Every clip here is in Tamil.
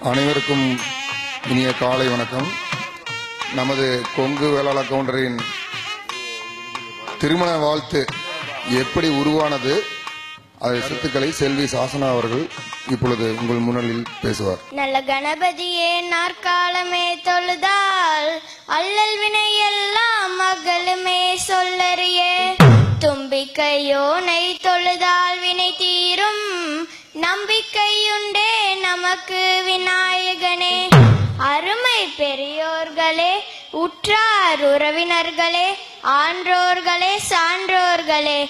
அனைவருக்கும் இனிய காலை வணக்கம். நமது கொங்கு வேளாள கவுண்டரின் திருமண வாழ்த்து எப்படி உருவானது அது சித்துக்களை செல்வி சாசனா அவர்கள் இப்பொழுது உங்கள் முன்னிலையில் பேசுவார். நல்ல கணபதியே நாற்காலமே தொழுதால் அல்லல் வினை எல்லாம் மகளுமே சொல்லறியே. தும்பிக்கையோனை தொழுதால் நம்பிக்கையுண்டே நமக்கு விநாயகனே. அருமை பெரியோர்களே உற்றார் உறவினர்களே ஆன்றோர்களே சான்றோர்களே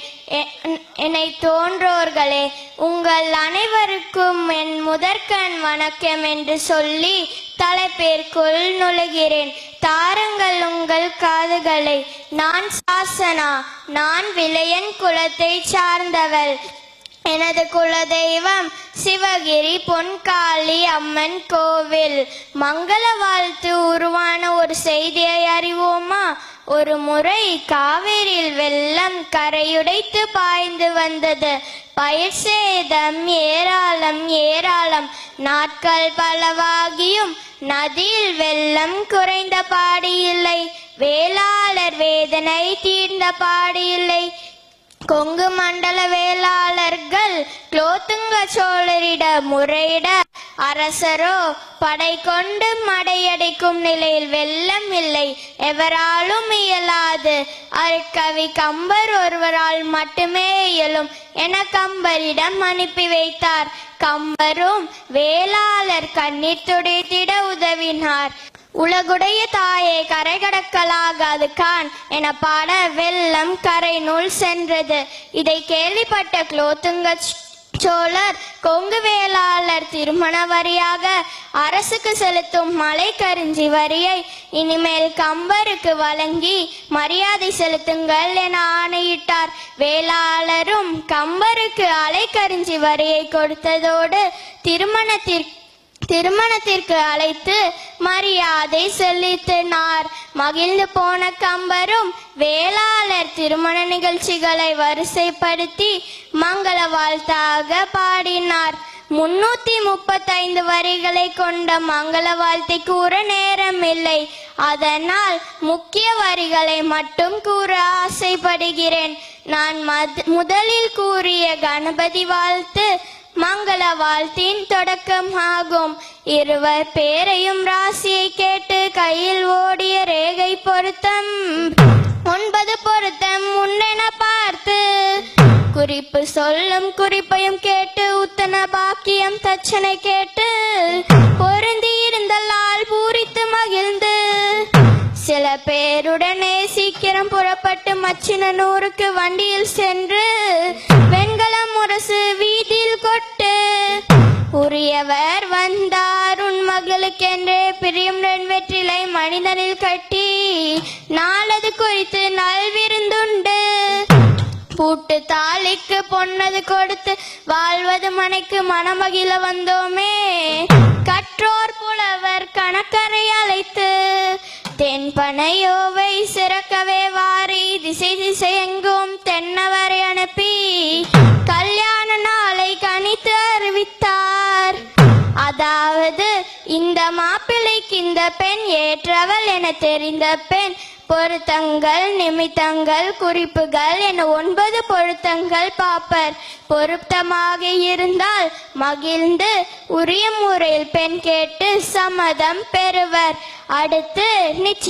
என்னை தோன்றோர்களே உங்கள் அனைவருக்கும் என் முதற்கண் வணக்கம் என்று சொல்லி தலைப்பேர்க்குள் நுழைகிறேன். தாருங்கள் உங்கள் காதுகளை. நான் சாசனா நான் விளையன் குலத்தை சார்ந்தவள். எனது குலதெய்வம் சிவகிரி பொன்காளி அம்மன் கோவில். மங்கள வாழ்த்து உருவான ஒரு செய்தியை அறிவோமா? ஒரு முறை காவிரியில் வெள்ளம் கரையுடைத்து பாய்ந்து வந்தது. பயிர் சேதம் ஏராளம் ஏராளம். நாட்கள் பலவாகியும் நதியில் வெள்ளம் குறைந்த பாடியில்லை. இல்லை வேளாளர் வேதனை தீர்ந்த பாடியில்லை. இல்லை கொங்கு மண்டல வேளாளர்கள் குலோத்துங்க சோழரிட முறையிட அரசரோ படை கொண்டு மடையடிக்கும் நிலையில் வெள்ளம் இல்லை. எவராலும் இயலாது. அருட்கவி கம்பர் ஒருவரால் மட்டுமே இயலும் என கம்பரிடம் அனுப்பி வைத்தார். கம்பரும் வேளாளர் கண்ணீர் துடைத்திட உதவினார். உலகுடைய தாயே கரை கடக்கலாகாது கான் என பாட வெள்ளம் கரை நூல் சென்றது. இதை கேள்விப்பட்ட குலோத்துங்க சோழர் கொங்கு வேளாளர் திருமண வரியாக அரசுக்கு செலுத்தும் மலை கரிஞ்சி வரியை இனிமேல் கம்பருக்கு வழங்கி மரியாதை செலுத்துங்கள் என ஆணையிட்டார். வேளாளரும் கம்பருக்கு அலைக்கருஞ்சி வரியை கொடுத்ததோடு திருமணத்திற்கு திருமணத்திற்கு அழைத்து மரியாதை செலுத்தினார். மகிழ்ந்து போன கம்பரும் வேளாளர் திருமண நிகழ்ச்சிகளை வரிசைப்படுத்தி மங்கள வாழ்த்தாக பாடினார். முன்னூத்தி முப்பத்தைந்து வரிகளை கொண்ட மங்கள வாழ்த்தை கூற நேரம் இல்லை. அதனால் முக்கிய வரிகளை மட்டும் கூற ஆசைப்படுகிறேன். நான் முதலில் கூறிய கணபதி வாழ்த்து மங்கள வாழ்த்தின் தொடக்கம் ஆகும் இருவர் பேரையும் ராசியை கேட்டு கையில் ஓடிய ரேகை பொருத்தம். ஒன்பது பொருத்தம் உன்னென பார்த்து. குறிப்பு சொல்லும் குறிப்பையும் கேட்டு உத்தன பாக்கியம் தச்சனை கேட்டு. பொருந்தி இருந்தலால் பூரித்து மகிழ்ந்து. சில பேருடனே சீக்கிரம் புறப்பட்டு மச்சின நூறுக்கு வண்டியில் சென்று. வெண்கலம் முரசு வீதியில் கொட்டு. உரியவர் வந்தார் உன் மகளுக்கென்று பிரியம் வெற்றிலை மனிதனில் கட்டி. நாளது குறித்து நல்விருந்துண்டு பூட்டு தாலிக்கு பொன்னது கொடுத்து வாழ்வது மனைக்கு மனமகிழ வந்தோமே. கற்றோர் புலவர் கணக்கரை அழைத்து தென்பனையோவை சிறக்கவே வாரி திசை திசை எங்கும் தென்னவரை அனுப்பி. அதாவது இந்த மாப்பிள்ளைக்கு இந்த பெண் ஏற்றவள் என தெரிந்த பெண் பொருத்தங்கள் நிமித்தங்கள் குறிப்புகள் என ஒன்பது பொருத்தங்கள் பாப்பர் பொருத்தமாக இருந்தால் மகிழ்ந்து உரிய முறையில் பெண் கேட்டு சம்மதம் பெறுவர். அடுத்து நிச்ச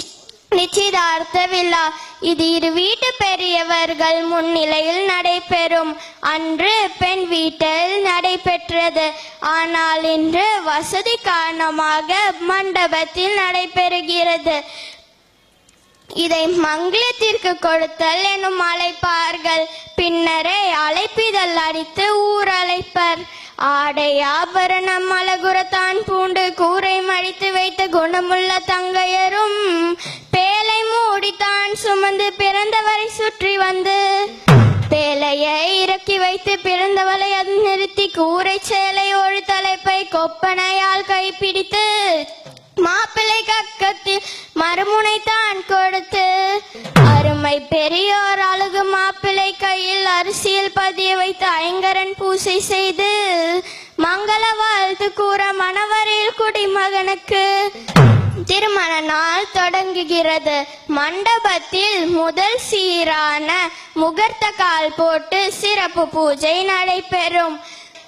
நிச்சயதார்த்த விழா இது இரு வீட்டு பெரியவர்கள் முன்னிலையில் நடைபெறும். அன்று பெண் வீட்டில் நடைபெற்றது. ஆனால் இன்று வசதி காரணமாக மண்டபத்தில் நடைபெறுகிறது. இதை மங்களத்திற்கு கொடுத்தல் எனும் அழைப்பார்கள். பின்னரே அழைப்பிதழ் அடித்து ஊர் அழைப்பர் ஆடை ஆபரணம் அழகுறத்தான் பூண்டு கூரை மடித்து வைத்த குணமுள்ள தங்கையரும் பேலை மூடித்தான் சுமந்து பிறந்தவரை சுற்றி வந்து பேலையை இறக்கி வைத்து பிறந்தவளை அது நிறுத்தி கூரை சேலை ஒரு தலைப்பை கொப்பனையால் கைப்பிடித்து மாப்பிள்ளை கக்கத்தில் மறுமுனை தான் கொடுத்து. அருமை பெரியோர் கையில் அரசியல் பதிய வைத்து ஐங்கரன் பூசை செய்து மங்கள வாழ்த்து கூற மணவரையில் குடிமகனுக்கு. திருமண நாள் தொடங்குகிறது. மண்டபத்தில் முதல் சீரான முகூர்த்த கால் போட்டு சிறப்பு பூஜை நடைபெறும்.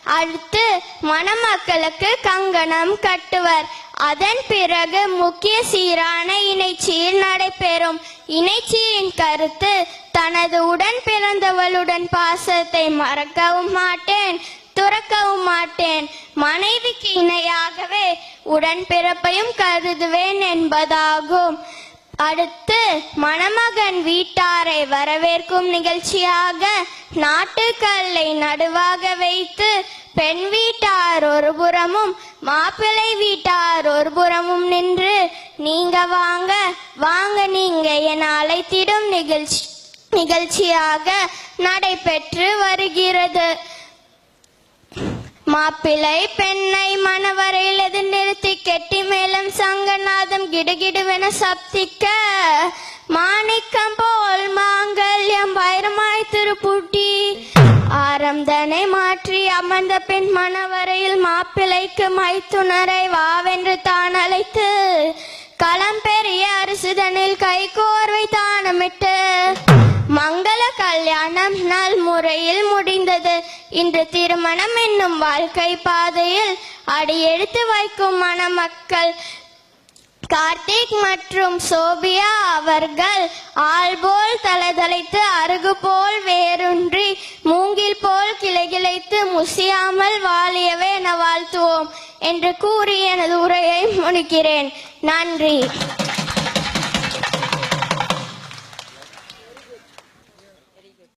அடுத்து மணமக்களுக்கு கங்கணம் கட்டுவர். அதன் பிறகு முக்கிய சீரான இணைச்சியில் நடைபெறும். இணைச்சியின் கருத்து தனது உடன் பிறந்தவளுடன் பாசத்தை மறக்கவும் மாட்டேன் துறக்கவும் மாட்டேன். மனைவிக்கு இணையாகவே உடன்பிறப்பையும் கருதுவேன் என்பதாகும். அடுத்து மணமகன் வீட்டாரை வரவேற்கும் நிகழ்ச்சியாக நாட்டுக்கல்லை நடுவாக வைத்து பெண் வீட்டார் ஒரு புறமும் மாப்பிள்ளை வீட்டார் ஒரு புறமும் நின்று நீங்க வாங்க வாங்க நீங்க என அழைத்திடும் நிகழ்ச்சி நிகழ்ச்சியாக நடைபெற்று வருகிறது. மாப்பிள்ளை பெண்ணை மணவரையில் எதிர் நிறுத்தி கெட்டி மேலும் சங்கநாதம் கிடுகிடுவென சப்திக்க மாணிக்கம் போல் மாங்கல்யம் வைரமாய் திருப்பூட்டி. ஆரம்தனை மாற்றி அமர்ந்த பெண் மணவரையில் மாப்பிள்ளைக்கு மைத்துணரை வாவென்று தான் அழைத்து களம் பெரிய அரசுதனில் கை முறையில் முடிந்தது. இன்று திருமணம் என்னும் வாழ்க்கை பாதையில் அடியெடுத்து வைக்கும் மணமக்கள் கார்த்திக் மற்றும் சோபியா அவர்கள் ஆள் போல் தலதலைத்து அருகு போல் வேரூன்றி மூங்கில் போல் கிளைகிளைத்து முசியாமல் வாழியவே என வாழ்த்துவோம் என்று கூறி எனது உரையை முடிக்கிறேன். நன்றி.